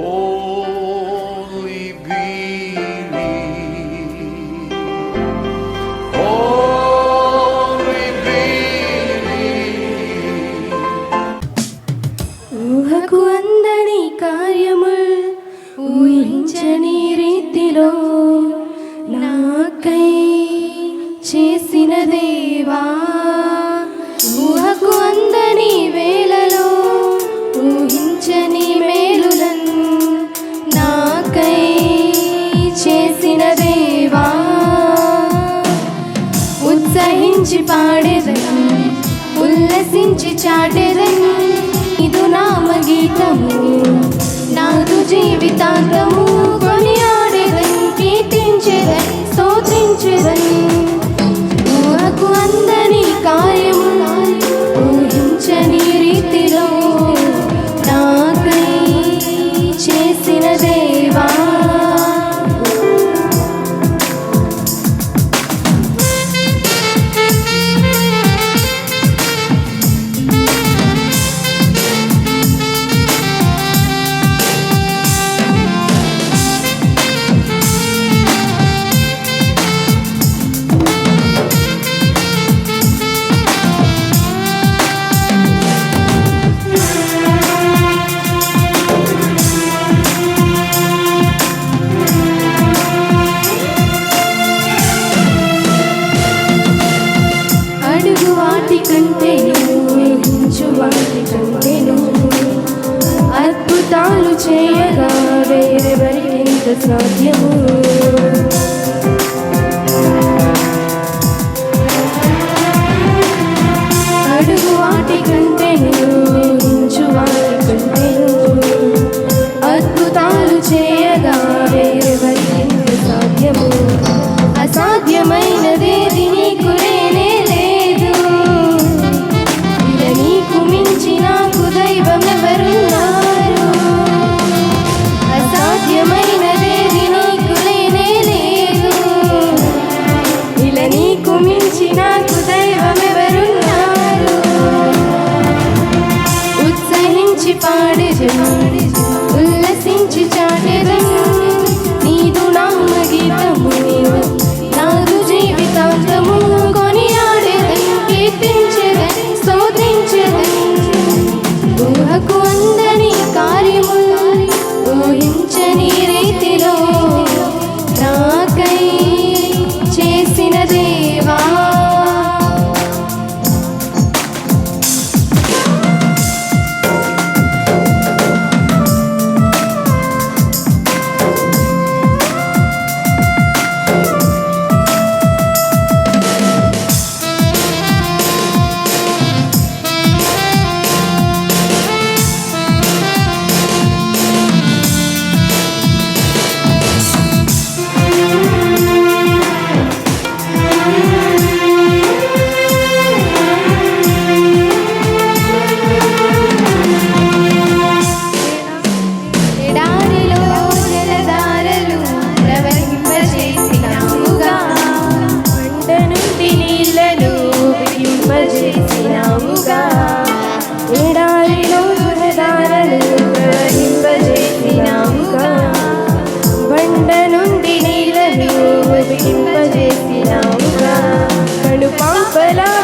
Only believe. Only believe. ఊహకు అందని కార్యముల్ ఊహించని రీతిలో నాకై చేసిన దేవా ఉత్సహించి పాడేదను ఉల్లసించి చాటెదను అద్భుతాలు చేయగా వేరెవరికి ఎంత సాధ్యము? అడుగు వాటి కంటే నేను പാടുചു వినింపజేసినావుగా. కడు పాపలా